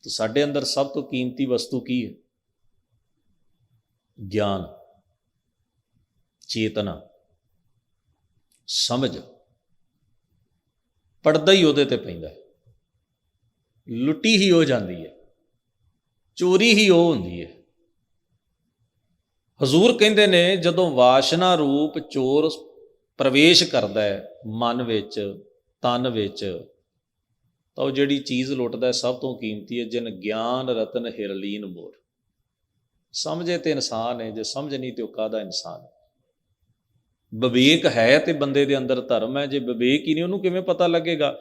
ਤਾਂ ਸਾਡੇ ਅੰਦਰ ਸਭ ਤੋਂ ਕੀਮਤੀ ਵਸਤੂ ਕੀ ਹੈ? ਗਿਆਨ, ਚੇਤਨਾ, ਸਮਝ। ਪੜਦਾ ਹੀ ਉਹਦੇ ਤੇ ਪੈਂਦਾ ਲੁੱਟੀ ਹੀ ਹੋ ਜਾਂਦੀ ਹੈ। ਚੋਰੀ ਹੀ ਉਹ ਹੁੰਦੀ ਹੈ। ਹਜ਼ੂਰ ਕਹਿੰਦੇ ਨੇ, ਜਦੋਂ ਵਾਸ਼ਨਾ ਰੂਪ ਚੋਰ ਪ੍ਰਵੇਸ਼ ਕਰਦਾ ਹੈ, ਮਨ ਵਿੱਚ, ਤਨ ਵਿੱਚ, ਤਾਂ ਉਹ ਜਿਹੜੀ ਚੀਜ਼ ਲੁੱਟਦਾ ਸਭ ਤੋਂ ਕੀਮਤੀ ਹੈ, ਜਿਨ ਗਿਆਨ, ਰਤਨ, ਹਿਰਲੀਨ, ਮੋਰ। ਸਮਝੇ ਤੇ ਇਨਸਾਨ ਹੈ, ਜੇ ਸਮਝ ਨਹੀਂ ਤੇ ਉਹ ਕਾਦਾ ਇਨਸਾਨ ਹੈ? ਵਿਵੇਕ ਹੈ ਤੇ ਬੰਦੇ ਦੇ ਅੰਦਰ ਧਰਮ ਹੈ, ਜੇ ਵਿਵੇਕ ਹੀ ਨਹੀਂ, ਉਹਨੂੰ ਕਿਵੇਂ ਪਤਾ ਲੱਗੇਗਾ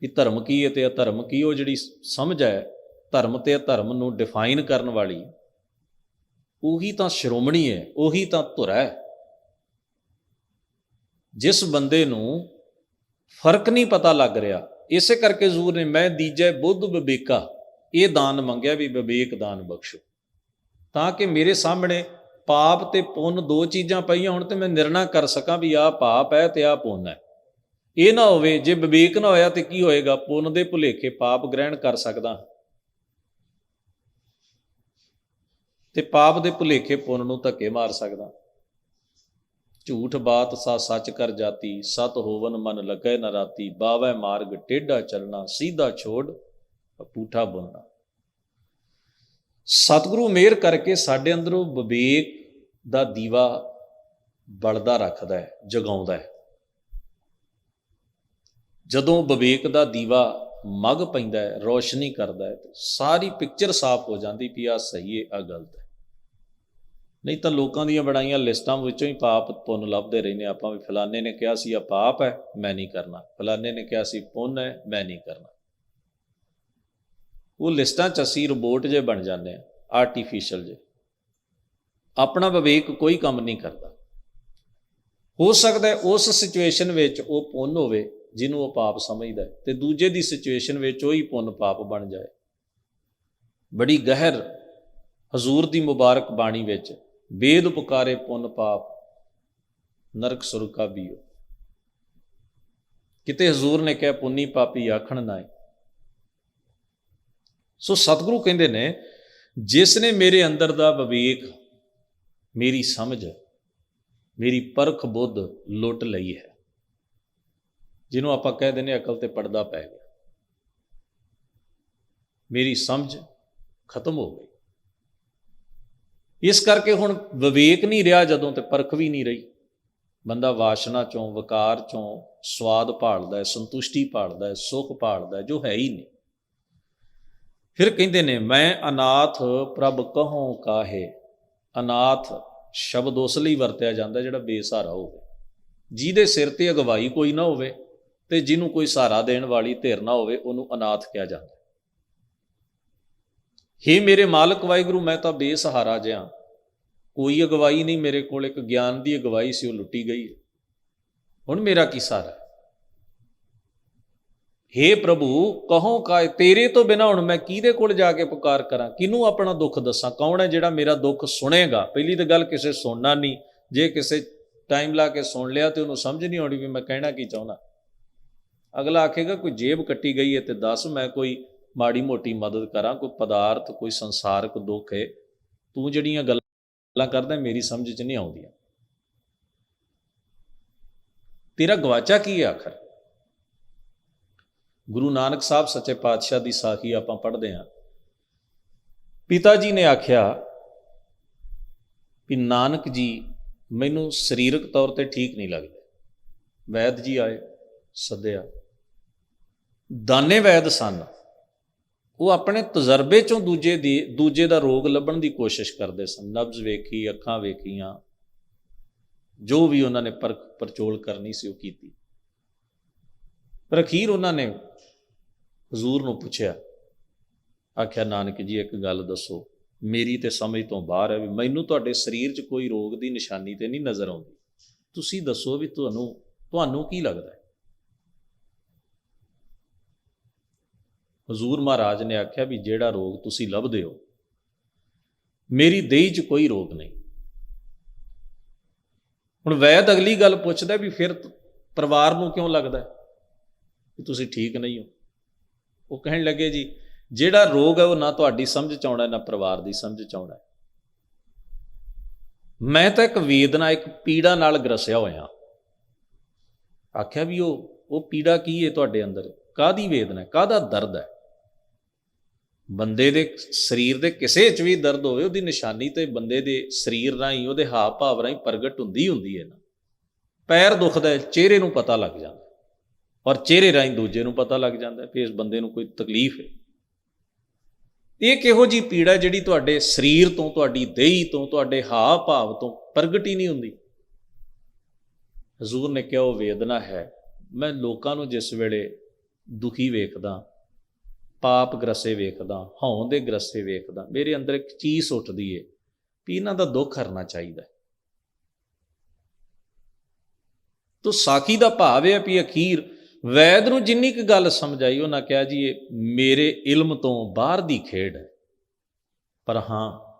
ਕਿ ਧਰਮ ਕੀ ਹੈ ਤੇ ਅਧਰਮ ਕੀ ਉਹ ਜਿਹੜੀ ਸਮਝ ਹੈ ਧਰਮ ਤੇ ਧਰਮ ਨੂੰ ਡਿਫਾਈਨ ਕਰਨ ਵਾਲੀ ਉਹੀ ਤਾਂ ਸ਼੍ਰੋਮਣੀ ਹੈ, ਉਹੀ ਤਾਂ ਧੁਰਾ ਹੈ। ਜਿਸ ਬੰਦੇ ਨੂੰ ਫ਼ਰਕ ਨਹੀਂ ਪਤਾ ਲੱਗ ਰਿਹਾ, ਇਸੇ ਕਰਕੇ ਜ਼ੂਰ ਨੇ, ਮੈਂ ਦੀਜੈ ਬੁੱਧ ਵਿਵੇਕਾ, ਇਹ ਦਾਨ ਮੰਗਿਆ ਵੀ ਵਿਵੇਕ ਦਾਨ ਬਖਸ਼ੋ। ਤਾਂ ਕਿ ਮੇਰੇ ਸਾਹਮਣੇ ਪਾਪ ਤੇ ਪੁੰਨ ਦੋ ਚੀਜ਼ਾਂ ਪਈਆਂ ਹੁਣ ਤੇ ਮੈਂ ਨਿਰਣਾ ਕਰ ਸਕਾਂ ਵੀ ਆਹ ਪਾਪ ਹੈ ਤੇ ਆਹ ਪੁੰਨ ਹੈ। ਇਹ ਨਾ ਹੋਵੇ, ਜੇ ਵਿਵੇਕ ਨਾ ਹੋਇਆ ਤੇ ਕੀ ਹੋਏਗਾ? ਪੁੰਨ ਦੇ ਭੁਲੇਖੇ ਪਾਪ ਗ੍ਰਹਿਣ ਕਰ ਸਕਦਾ। ਤੇ ਪਾਪ ਦੇ ਭੁਲੇਖੇ ਪੁੰਨ ਨੂੰ ਧੱਕੇ ਮਾਰ ਸਕਦਾ। ਝੂਠ ਬਾਤ ਸਾ ਸੱਚ ਕਰ ਜਾਤੀ, ਸਤ ਹੋਵਨ ਮਨ ਲਗੈ ਨ ਰਾਤੀ, ਬਾਵੈ ਮਾਰਗ ਟੇਢਾ ਚੱਲਣਾ, ਸਿੱਧਾ ਛੋੜ ਪੂਠਾ ਬੁਨਣਾ ਸਤਿਗੁਰੂ ਮਿਹਰ ਕਰਕੇ ਸਾਡੇ ਅੰਦਰੋਂ ਵਿਵੇਕ ਦਾ ਦੀਵਾ ਬਲਦਾ ਰੱਖਦਾ ਹੈ, ਜਗਾਉਂਦਾ ਹੈ। ਜਦੋਂ ਵਿਵੇਕ ਦਾ ਦੀਵਾ ਮਗ ਪੈਂਦਾ ਹੈ, ਰੋਸ਼ਨੀ ਕਰਦਾ ਹੈ ਸਾਰੀ ਪਿਕਚਰ ਸਾਫ਼ ਹੋ ਜਾਂਦੀ ਵੀ ਆ ਸਹੀ ਹੈ ਆ ਗਲਤ ਹੈ। ਨਹੀਂ ਤਾਂ ਲੋਕਾਂ ਦੀਆਂ ਬਣਾਈਆਂ ਲਿਸਟਾਂ ਵਿੱਚੋਂ ਹੀ ਪਾਪ ਪੁੰਨ ਲੱਭਦੇ ਰਹਿੰਦੇ ਆਪਾਂ ਵੀ ਫਲਾਣੇ ਨੇ ਕਿਹਾ ਸੀ ਆ ਪਾਪ ਹੈ, ਮੈਂ ਨਹੀਂ ਕਰਨਾ। ਫਲਾਣੇ ਨੇ ਕਿਹਾ ਸੀ ਪੁੰਨ ਹੈ, ਮੈਂ ਨਹੀਂ ਕਰਨਾ। ਉਹ ਲਿਸਟਾਂ 'ਚ ਅਸੀਂ ਰੋਬੋਟ ਜੇ ਬਣ ਜਾਂਦੇ ਆ ਆਰਟੀਫੀਸ਼ੀਅਲ ਜੇ। ਆਪਣਾ ਵਿਵੇਕ ਕੋਈ ਕੰਮ ਨਹੀਂ ਕਰਦਾ। ਹੋ ਸਕਦਾ ਉਸ ਸਿਚੁਏਸ਼ਨ ਵਿੱਚ ਉਹ ਪੁੰਨ ਹੋਵੇ, ਜਿਹਨੂੰ ਉਹ ਪਾਪ ਸਮਝਦਾ ਹੈ ਤੇ ਦੂਜੇ ਦੀ ਸਿਚੁਏਸ਼ਨ ਵਿੱਚ ਉਹ ਹੀ ਪੁੰਨ ਪਾਪ ਬਣ ਜਾਏ। ਬੜੀ ਗਹਿਰ ਹਜ਼ੂਰ ਦੀ ਮੁਬਾਰਕ ਬਾਣੀ ਵਿੱਚ ਵੇਦ ਪੁਕਾਰੇ ਪੁੰਨ ਪਾਪ ਨਰਕ ਸੁਰਕਾ ਬੀਓ। ਕਿਤੇ ਹਜ਼ੂਰ ਨੇ ਕਿਹਾ ਪੁੰਨੀ ਪਾਪੀ ਆਖਣ ਨਾਏ ਸੋ ਸਤਿਗੁਰੂ ਕਹਿੰਦੇ ਨੇ ਜਿਸ ਨੇ ਮੇਰੇ ਅੰਦਰ ਦਾ ਵਿਵੇਕ ਮੇਰੀ ਸਮਝ ਮੇਰੀ ਪਰਖ ਬੁੱਧ ਲੁੱਟ ਲਈ ਹੈ। ਜਿਹਨੂੰ ਆਪਾਂ ਕਹਿ ਦਿੰਦੇ ਹਾਂ, ਅਕਲ ਤੇ ਪਰਦਾ ਪੈ ਗਿਆ। ਮੇਰੀ ਸਮਝ ਖਤਮ ਹੋ ਗਈ। ਇਸ ਕਰਕੇ ਹੁਣ ਵਿਵੇਕ ਨਹੀਂ ਰਿਹਾ ਜਦੋਂ ਤੇ ਪਰਖ ਵੀ ਨਹੀਂ ਰਹੀ। ਬੰਦਾ ਵਾਸ਼ਨਾ ਚੋਂ, ਵਿਕਾਰ ਚੋਂ ਸਵਾਦ ਭਾਲਦਾ ਹੈ, ਸੰਤੁਸ਼ਟੀ ਭਾਲਦਾ ਹੈ, ਸੁਖ ਭਾਲਦਾ ਹੈ, ਜੋ ਹੈ ਹੀ ਨਹੀਂ। ਫਿਰ ਕਹਿੰਦੇ ਨੇ, ਮੈਂ ਅਨਾਥ ਪ੍ਰਭ ਕਹੋਂ ਕਾਹੇ? ਅਨਾਥ ਸ਼ਬਦ ਉਸ ਲਈ ਵਰਤਿਆ ਜਾਂਦਾ ਜਿਹੜਾ ਬੇਸਹਾਰਾ ਹੋਵੇ। ਜਿਹਦੇ ਸਿਰ ਤੇ ਅਗਵਾਈ ਕੋਈ ਨਾ ਹੋਵੇ ਤੇ ਜਿਹਨੂੰ ਕੋਈ ਸਹਾਰਾ ਦੇਣ ਵਾਲੀ ਧਿਰ ਨਾ ਹੋਵੇ, ਉਹਨੂੰ ਅਨਾਥ ਕਿਹਾ ਜਾਂਦਾ ਹੇ ਮੇਰੇ ਮਾਲਕ ਵਾਹਿਗੁਰੂ, ਮੈਂ ਤਾਂ ਬੇਸਹਾਰਾ ਜਿਹਾ ਕੋਈ ਅਗਵਾਈ ਨਹੀਂ ਮੇਰੇ ਕੋਲ, ਇੱਕ ਗਿਆਨ ਦੀ ਅਗਵਾਈ ਸੀ, ਉਹ ਲੁੱਟੀ ਗਈ। ਹੁਣ ਮੇਰਾ ਕੀ ਸਹਾਰਾ ਹੇ? ਪ੍ਰਭੂ, ਕਹੋ ਕਾ ਤੇਰੇ ਤੋਂ ਬਿਨਾ ਹੁਣ ਮੈਂ ਕਿਹਦੇ ਕੋਲ ਜਾ ਕੇ ਪੁਕਾਰ ਕਰਾਂ? ਕਿਹਨੂੰ ਆਪਣਾ ਦੁੱਖ ਦੱਸਾਂ? ਕੌਣ ਹੈ ਜਿਹੜਾ ਮੇਰਾ ਦੁੱਖ ਸੁਣੇਗਾ? ਪਹਿਲੀ ਤਾਂ ਗੱਲ ਕਿਸੇ ਸੁਣਨਾ ਨਹੀਂ। ਜੇ ਕਿਸੇ ਟਾਈਮ ਲਾ ਕੇ ਸੁਣ ਲਿਆ ਤੇ ਉਹਨੂੰ ਸਮਝ ਨਹੀਂ ਆਉਣੀ ਵੀ ਮੈਂ ਕਹਿਣਾ ਕੀ ਚਾਹੁੰਦਾ। ਅਗਲਾ ਆਖੇਗਾ, ਕੋਈ ਜੇਬ ਕੱਟੀ ਗਈ ਹੈ ਤੇ ਦੱਸ, ਮੈਂ ਕੋਈ ਮਾੜੀ ਮੋਟੀ ਮਦਦ ਕਰਾਂ, ਕੋਈ ਪਦਾਰਥ, ਕੋਈ ਸੰਸਾਰਕ ਦੁੱਖ ਹੈ, ਤੂੰ ਜਿਹੜੀਆਂ ਗੱਲਾਂ ਕਰਦਾ, ਮੇਰੀ ਸਮਝ 'ਚ ਨਹੀਂ ਆਉਂਦੀਆਂ। ਤੇਰਾ ਗਵਾਚਾ ਕੀ ਹੈ ਆਖਰ? ਗੁਰੂ ਨਾਨਕ ਸਾਹਿਬ ਸੱਚੇ ਪਾਤਸ਼ਾਹ ਦੀ ਸਾਖੀ ਆਪਾਂ ਪੜ੍ਹਦੇ ਹਾਂ। ਪਿਤਾ ਜੀ ਨੇ ਆਖਿਆ ਕਿ ਨਾਨਕ ਜੀ, ਮੈਨੂੰ ਸਰੀਰਕ ਤੌਰ ਤੇ ਠੀਕ ਨਹੀਂ ਲੱਗਦਾ। ਵੈਦ ਜੀ ਆਏ, ਸੱਦਿਆ, ਦਾਨੇ ਵੈਦ ਸਨ। ਉਹ ਆਪਣੇ ਤਜਰਬੇ ਚੋਂ ਦੂਜੇ ਦੀ, ਦੂਜੇ ਦਾ ਰੋਗ ਲੱਭਣ ਦੀ ਕੋਸ਼ਿਸ਼ ਕਰਦੇ ਸਨ। ਨਬਜ਼ ਵੇਖੀ, ਅੱਖਾਂ ਵੇਖੀਆਂ, ਜੋ ਵੀ ਉਹਨਾਂ ਨੇ ਪਰਖ, ਪਰਚੋਲ ਕਰਨੀ ਸੀ ਉਹ ਕੀਤੀ। ਪਰ ਅਖੀਰ ਉਹਨਾਂ ਨੇ ਹਜ਼ੂਰ ਨੂੰ ਪੁੱਛਿਆ, ਆਖਿਆ, ਨਾਨਕ ਜੀ, ਇੱਕ ਗੱਲ ਦੱਸੋ, ਮੇਰੀ ਤੇ ਸਮਝ ਤੋਂ ਬਾਹਰ ਹੈ ਵੀ ਮੈਨੂੰ ਤੁਹਾਡੇ ਸਰੀਰ 'ਚ ਕੋਈ ਰੋਗ ਦੀ ਨਿਸ਼ਾਨੀ ਤੇ ਨਹੀਂ ਨਜ਼ਰ ਆਉਂਦੀ। ਤੁਸੀਂ ਦੱਸੋ ਵੀ ਤੁਹਾਨੂੰ ਤੁਹਾਨੂੰ ਕੀ ਲੱਗਦਾ ਹੈ? ਹਜ਼ੂਰ ਮਹਾਰਾਜ ਨੇ ਆਖਿਆ ਵੀ ਜਿਹੜਾ ਰੋਗ ਤੁਸੀਂ ਲੱਭਦੇ ਹੋ, ਮੇਰੀ ਦੇਹ 'ਚ ਕੋਈ ਰੋਗ ਨਹੀਂ। ਹੁਣ ਵੈਦ ਅਗਲੀ ਗੱਲ ਪੁੱਛਦਾ ਵੀ ਫਿਰ ਪਰਿਵਾਰ ਨੂੰ ਕਿਉਂ ਲੱਗਦਾ? ਹੈ ਕਿ ਤੁਸੀਂ ਠੀਕ ਨਹੀਂ ਹੋ। ਉਹ ਕਹਿਣ ਲੱਗੇ ਜੀ, ਜਿਹੜਾ ਰੋਗ ਹੈ ਉਹ ਨਾ ਤੁਹਾਡੀ ਸਮਝ ਚ ਆਉਣਾ, ਨਾ ਪਰਿਵਾਰ ਦੀ ਸਮਝ ਚ ਆਉਣਾ। ਮੈਂ ਤਾਂ ਇੱਕ ਵੇਦਨਾ, ਇੱਕ ਪੀੜਾ ਨਾਲ ਗਰਸਿਆ ਹੋਇਆ। ਆਖਿਆ ਵੀ ਉਹ ਉਹ ਪੀੜਾ ਕੀ ਹੈ ਤੁਹਾਡੇ ਅੰਦਰ? ਕਾਦੀ ਵੇਦਨਾ ਹੈ? ਕਾਦਾ ਦਰਦ ਹੈ? ਬੰਦੇ ਦੇ ਸਰੀਰ ਦੇ ਕਿਸੇ ਚ ਵੀ ਦਰਦ ਹੋਵੇ, ਉਹਦੀ ਨਿਸ਼ਾਨੀ ਤੇ ਬੰਦੇ ਦੇ ਸਰੀਰ ਰਾਹੀਂ, ਉਹਦੇ ਹਾਵ ਭਾਵ ਰਾਹੀਂ ਪ੍ਰਗਟ ਹੁੰਦੀ ਹੁੰਦੀ ਹੈ ਨਾ। ਪੈਰ ਦੁਖਦਾ ਹੈ, ਚਿਹਰੇ ਨੂੰ ਪਤਾ ਲੱਗ ਜਾਂਦਾ ਔਰ ਚਿਹਰੇ ਰਾਹੀਂ ਦੂਜੇ ਨੂੰ ਪਤਾ ਲੱਗ ਜਾਂਦਾ ਕਿ ਇਸ ਬੰਦੇ ਨੂੰ ਕੋਈ ਤਕਲੀਫ ਹੈ। ਇਹ ਕਿਹੋ ਜੀ ਪੀੜਾ ਜਿਹੜੀ ਤੁਹਾਡੇ ਸਰੀਰ ਤੋਂ, ਤੁਹਾਡੀ ਦੇਹੀ ਤੋਂ, ਤੁਹਾਡੇ ਹਾਵ ਭਾਵ ਤੋਂ ਪ੍ਰਗਟ ਹੀ ਨਹੀਂ ਹੁੰਦੀ? ਹਜ਼ੂਰ ਨੇ ਕਿਹਾ, ਉਹ ਵੇਦਨਾ ਹੈ। ਮੈਂ ਲੋਕਾਂ ਨੂੰ ਜਿਸ ਵੇਲੇ ਦੁਖੀ ਵੇਖਦਾ ਪਾਪ ਗ੍ਰਸੇ ਵੇਖਦਾ ਹੌਂ ਦੇ ਗ੍ਰਸੇ ਵੇਖਦਾ। ਮੇਰੇ ਅੰਦਰ ਇੱਕ ਚੀਜ਼ ਉੱਠਦੀ ਏ ਵੀ ਇਹਨਾਂ ਦਾ ਦੁੱਖ ਹਰਨਾ ਚਾਹੀਦਾ ਹੈ। ਤੋ ਸਾਖੀ ਦਾ ਭਾਵ ਹੈ ਵੀ ਅਖੀਰ ਵੈਦ ਨੂੰ ਜਿੰਨੀ ਕੁ ਗੱਲ ਸਮਝ ਆਈ, ਉਹਨਾਂ ਕਿਹਾ ਜੀ, ਇਹ ਮੇਰੇ ਇਲਮ ਤੋਂ ਬਾਹਰ ਦੀ ਖੇਡ ਹੈ। ਪਰ ਹਾਂ,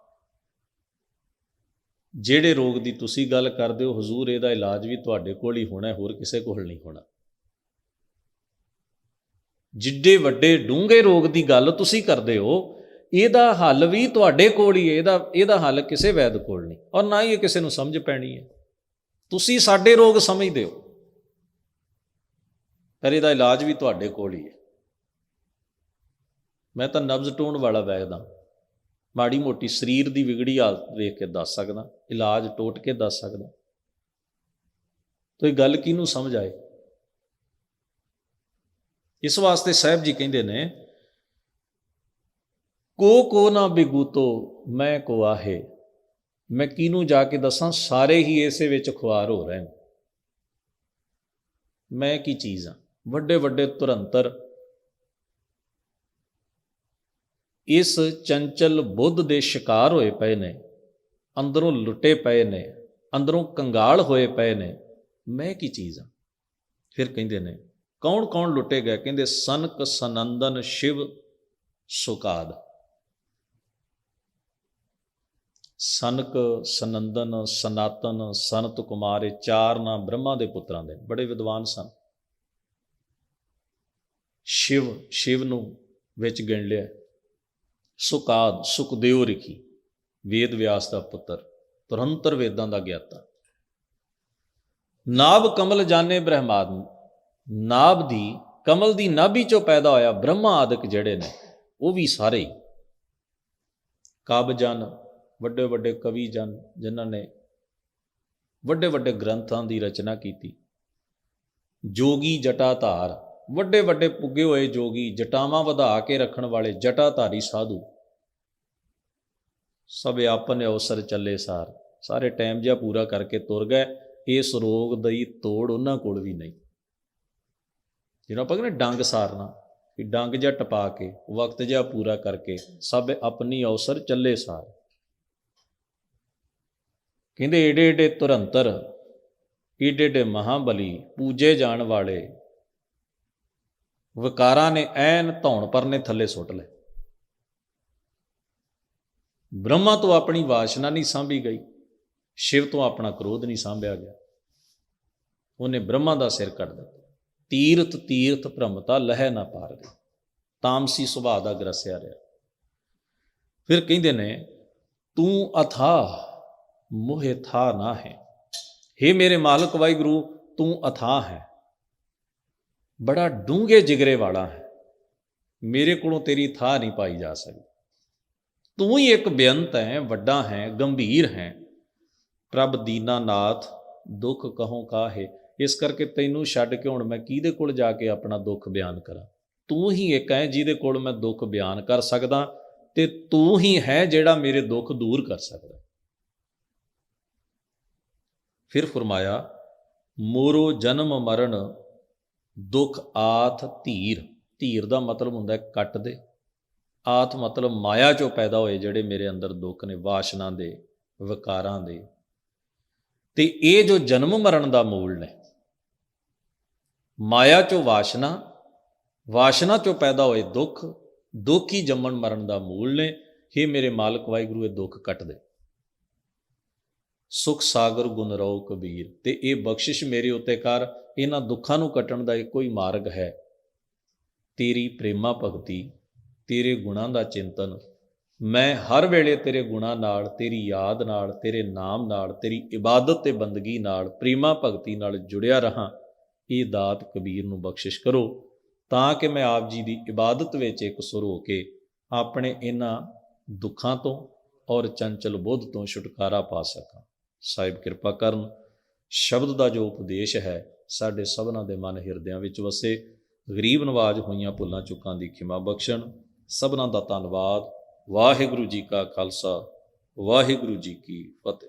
ਜਿਹੜੇ ਰੋਗ ਦੀ ਤੁਸੀਂ ਗੱਲ ਕਰਦੇ ਹੋ, ਹਜ਼ੂਰ ਇਹਦਾ ਇਲਾਜ ਵੀ ਤੁਹਾਡੇ ਕੋਲ ਹੀ ਹੋਣਾ ਹੋਰ ਕਿਸੇ ਕੋਲ ਨਹੀਂ ਹੋਣਾ। ਜਿੱਡੇ ਵੱਡੇ ਡੂੰਘੇ ਰੋਗ ਦੀ ਗੱਲ ਤੁਸੀਂ ਕਰਦੇ ਹੋ, ਇਹਦਾ ਹੱਲ ਵੀ ਤੁਹਾਡੇ ਕੋਲ ਹੀ ਹੈ, ਇਹਦਾ ਇਹਦਾ ਹੱਲ ਕਿਸੇ ਵੈਦ ਕੋਲ ਨਹੀਂ, ਔਰ ਨਾ ਹੀ ਇਹ ਕਿਸੇ ਨੂੰ ਸਮਝ ਪੈਣੀ ਹੈ। ਤੁਸੀਂ ਸਾਡੇ ਰੋਗ ਸਮਝਦੇ ਹੋ, ਪਰ ਇਹਦਾ ਇਲਾਜ ਵੀ ਤੁਹਾਡੇ ਕੋਲ ਹੀ ਹੈ। ਮੈਂ ਤਾਂ ਨਬਜ਼ ਟੋਣ ਵਾਲਾ ਵੈਦ ਹਾਂ। ਮਾੜੀ ਮੋਟੀ ਸਰੀਰ ਦੀ ਵਿਗੜੀ ਹਾਲਤ ਵੇਖ ਕੇ ਦੱਸ ਸਕਦਾ, ਇਲਾਜ ਟੋਟ ਕੇ ਦੱਸ ਸਕਦਾ। ਤੋ ਇਹ ਗੱਲ ਕਿਹਨੂੰ ਸਮਝ ਆਏ? ਇਸ ਵਾਸਤੇ ਸਾਹਿਬ ਜੀ ਕਹਿੰਦੇ ਨੇ, ਕੋ ਕੋ ਨਾ ਬਿਗੂਤੋ ਮੈਂ ਕੋ ਆਹੇ ਮੈਂ ਕਿਹਨੂੰ ਜਾ ਕੇ ਦੱਸਾਂ, ਸਾਰੇ ਹੀ ਇਸੇ ਵਿੱਚ ਖੁਆਰ ਹੋ ਰਹੇ ਨੇ ਮੈਂ ਕੀ ਚੀਜ਼ ਆ? ਵੱਡੇ ਵੱਡੇ ਤੁਰੰਤਰ ਇਸ ਚੰਚਲ ਬੁੱਧ ਦੇ ਸ਼ਿਕਾਰ ਹੋਏ ਪਏ ਨੇ, ਅੰਦਰੋਂ ਲੁੱਟੇ ਪਏ ਨੇ, ਅੰਦਰੋਂ ਕੰਗਾਲ ਹੋਏ ਪਏ ਨੇ, ਮੈਂ ਕੀ ਚੀਜ਼ ਆ? ਫਿਰ ਕਹਿੰਦੇ ਨੇ ਕੌਣ ਕੌਣ ਲੁੱਟੇ ਗਏ? ਕਹਿੰਦੇ, ਸਨਕ, ਸਨੰਦਨ, ਸ਼ਿਵ, ਸੁਕਾਦ। ਸਨਕ, ਸਨੰਦਨ, ਸਨਾਤਨ, ਸਨਤ ਕੁਮਾਰ ਇਹ ਚਾਰ ਨਾਮ ਬ੍ਰਹਮਾ ਦੇ ਪੁੱਤਰਾਂ ਦੇ। ਬੜੇ ਵਿਦਵਾਨ ਸਨ। ਸ਼ਿਵ ਸ਼ਿਵ ਨੂੰ ਵਿੱਚ ਗਿਣ ਲਿਆ। ਸੁਕਾਦ, ਸੁਖਦੇਵ ਰਿਖੀ, ਵੇਦ ਵਿਆਸ ਦਾ ਪੁੱਤਰ, ਤੁਰੰਤਰ ਵੇਦਾਂ ਦਾ ਗਿਆਤਾ। ਨਾਭ ਕਮਲ ਜਾਣੇ ਬ੍ਰਹਮਾਦ ਨਾਭ ਦੀ, ਕਮਲ ਦੀ ਨਾਭੀ ਚੋਂ ਪੈਦਾ ਹੋਇਆ ਬ੍ਰਹਮਾ ਆਦਿਕ ਜਿਹੜੇ ਨੇ, ਉਹ ਵੀ ਸਾਰੇ ਹੀ। ਕਬ ਵੱਡੇ ਵੱਡੇ ਕਵੀ ਜਨ, ਜਿਨ੍ਹਾਂ ਨੇ ਵੱਡੇ ਵੱਡੇ ਗ੍ਰੰਥਾਂ ਦੀ ਰਚਨਾ ਕੀਤੀ। ਜੋਗੀ ਜਟਾਧਾਰ, ਵੱਡੇ ਵੱਡੇ ਪੁੱਗੇ ਹੋਏ ਜੋਗੀ, ਜਟਾਵਾਂ ਵਧਾ ਕੇ ਰੱਖਣ ਵਾਲੇ ਜਟਾਧਾਰੀ ਸਾਧੂ। ਸਭ ਆਪਨ ਅਵਸਰ ਚੱਲੇ ਸਾਰ। ਸਾਰੇ ਟਾਈਮ ਜਿਹਾ ਪੂਰਾ ਕਰਕੇ ਤੁਰ ਗਏ। ਇਸ ਰੋਗ ਦੀ ਤੋੜ ਉਹਨਾਂ ਕੋਲ ਵੀ ਨਹੀਂ। ਜਿਹਨੂੰ ਆਪਾਂ ਕਹਿੰਦੇ ਡੰਗ ਸਾਰਨਾ ਕਿ ਡੰਗ ਜਿਹਾ ਟਪਾ ਕੇ, ਵਕਤ ਜਿਹਾ ਪੂਰਾ ਕਰਕੇ, ਸਭ ਆਪਣੀ ਅਵਸਰ ਚੱਲੇ ਸਾਰ। ਕਹਿੰਦੇ ਏਡੇ ਏਡੇ ਤੁਰੰਤਰ ਏਡੇ ਏਡੇ ਮਹਾਬਲੀ, ਪੂਜੇ ਜਾਣ ਵਾਲੇ, ਵਿਕਾਰਾਂ ਨੇ ਐਨ ਧੌਣ ਪਰਨੇ ਥੱਲੇ ਸੁੱਟ ਲਏ। ਬ੍ਰਹਮਾ ਤੋਂ ਆਪਣੀ ਵਾਸ਼ਨਾ ਨਹੀਂ ਸਾਂਭੀ ਗਈ, ਸ਼ਿਵ ਤੋਂ ਆਪਣਾ ਕ੍ਰੋਧ ਨਹੀਂ ਸਾਂਭਿਆ ਗਿਆ। ਉਹਨੇ ਬ੍ਰਹਮਾ ਦਾ ਸਿਰ ਕੱਟ ਦਿੱਤਾ। ਤੀਰਥ ਤੀਰਥ ਭ੍ਰਮਤਾ ਲਹਿ ਨਾ ਪਾਰ ਗਈ ਤਾਮਸੀ ਸੁਭਾਅ ਦਾ ਗਰਸਿਆ ਰਿਹਾ। ਫਿਰ ਕਹਿੰਦੇ ਨੇ, ਤੂੰ ਅਥਾ, ਮੋਹਿ ਥਾ ਨਾ ਹੈ हे ਮੇਰੇ ਮਾਲਕ ਵਾਹਿਗੁਰੂ, ਤੂੰ ਅਥਾ ਹੈ। ਬੜਾ ਡੂੰਘੇ ਜਿਗਰੇ ਵਾਲਾ ਹੈ। ਮੇਰੇ ਕੋਲੋਂ ਤੇਰੀ ਥਾ ਨਹੀਂ ਪਾਈ ਜਾ ਸਕਦੀ। ਤੂੰ ਹੀ ਇੱਕ ਬੇਅੰਤ ਹੈ, ਵੱਡਾ ਹੈ, ਗੰਭੀਰ ਹੈ। ਪ੍ਰਭ ਦੀਨਾਨਾਥ, ਦੁੱਖ ਕਹੋਂ ਕਾਹੇ? ਇਸ ਕਰਕੇ ਤੈਨੂੰ ਛੱਡ ਕੇ ਹੁਣ ਮੈਂ ਕਿਹਦੇ ਕੋਲ ਜਾ ਕੇ ਆਪਣਾ ਦੁੱਖ ਬਿਆਨ ਕਰਾਂ? ਤੂੰ ਹੀ ਇੱਕ ਹੈ ਜਿਹਦੇ ਕੋਲ ਮੈਂ ਦੁੱਖ ਬਿਆਨ ਕਰ ਸਕਦਾ ਤੇ ਤੂੰ ਹੀ ਹੈ ਜਿਹੜਾ ਮੇਰੇ ਦੁੱਖ ਦੂਰ ਕਰ ਸਕਦਾ। ਫਿਰ ਫਰਮਾਇਆ, ਮੋਰੋ ਜਨਮ ਮਰਨ, ਦੁੱਖ ਆਥ ਧੀਰ। ਧੀਰ ਦਾ ਮਤਲਬ ਹੁੰਦਾ ਹੈ ਕੱਟ ਦੇ। ਆਤ ਮਤਲਬ ਮਾਇਆ ਚੋਂ ਪੈਦਾ ਹੋਏ ਜਿਹੜੇ ਮੇਰੇ ਅੰਦਰ ਦੁੱਖ ਨੇ, ਵਾਸ਼ਨਾ ਦੇ, ਵਿਕਾਰਾਂ ਦੇ। ਤੇ ਇਹ ਜੋ ਜਨਮ ਮਰਨ ਦਾ ਮੂਲ ਨੇ ਮਾਇਆ ਚੋਂ ਵਾਸ਼ਨਾ ਵਾਸ਼ਨਾ ਚੋਂ ਪੈਦਾ ਹੋਏ ਦੁੱਖ ਦੁੱਖ ਹੀ ਜੰਮਣ ਮਰਨ ਦਾ ਮੂਲ ਨੇ। हे ਮੇਰੇ ਮਾਲਕ, ਵਾਹਿਗੁਰੂ, ਇਹ ਦੁੱਖ ਕੱਟ ਦੇ। ਸੁਖ ਸਾਗਰ ਗੁਣ ਰਉ ਕਬੀਰ, ਤੇ ਇਹ ਬਖਸ਼ਿਸ਼ ਮੇਰੇ ਉੱਤੇ ਕਰ। ਇਹਨਾਂ ਦੁੱਖਾਂ ਨੂੰ ਕੱਟਣ ਦਾ ਇੱਕੋ ਹੀ ਮਾਰਗ ਹੈ। ਤੇਰੀ ਪ੍ਰੇਮਾ ਭਗਤੀ, ਤੇਰੇ ਗੁਣਾਂ ਦਾ ਚਿੰਤਨ। ਮੈਂ ਹਰ ਵੇਲੇ ਤੇਰੇ ਗੁਣਾਂ ਨਾਲ, ਤੇਰੀ ਯਾਦ ਨਾਲ, ਤੇਰੇ ਨਾਮ ਨਾਲ, ਤੇਰੀ ਇਬਾਦਤ ਤੇ ਬੰਦਗੀ ਨਾਲ, ਪ੍ਰੇਮਾ ਭਗਤੀ ਨਾਲ ਜੁੜਿਆ ਰਹਾ। ਇਹ ਦਾਤ ਕਬੀਰ ਨੂੰ ਬਖਸ਼ਿਸ਼ ਕਰੋ, ਤਾਂ ਕਿ ਮੈਂ ਆਪ ਜੀ ਦੀ ਇਬਾਦਤ ਵਿੱਚ ਇੱਕ ਸੁਰ ਹੋ ਕੇ ਆਪਣੇ ਇਹਨਾਂ ਦੁੱਖਾਂ ਤੋਂ ਔਰ ਚੰਚਲ ਬੁੱਧ ਤੋਂ ਛੁਟਕਾਰਾ ਪਾ ਸਕਾਂ। ਸਾਹਿਬ ਕਿਰਪਾ ਕਰਨ, ਸ਼ਬਦ ਦਾ ਜੋ ਉਪਦੇਸ਼ ਹੈ, ਸਾਡੇ ਸਭਨਾਂ ਦੇ ਮਨ ਹਿਰਦਿਆਂ ਵਿੱਚ ਵਸੇ, ਗਰੀਬ ਨਵਾਜ ਹੋਈਆਂ ਭੁੱਲਾਂ ਚੁੱਕਾਂ ਦੀ ਖਿਮਾ ਬਖਸ਼ਣ। ਸਭਨਾਂ ਦਾ ਧੰਨਵਾਦ। ਵਾਹਿਗੁਰੂ ਜੀ ਕਾ ਖਾਲਸਾ, ਵਾਹਿਗੁਰੂ ਜੀ ਕੀ ਫਤਿਹ।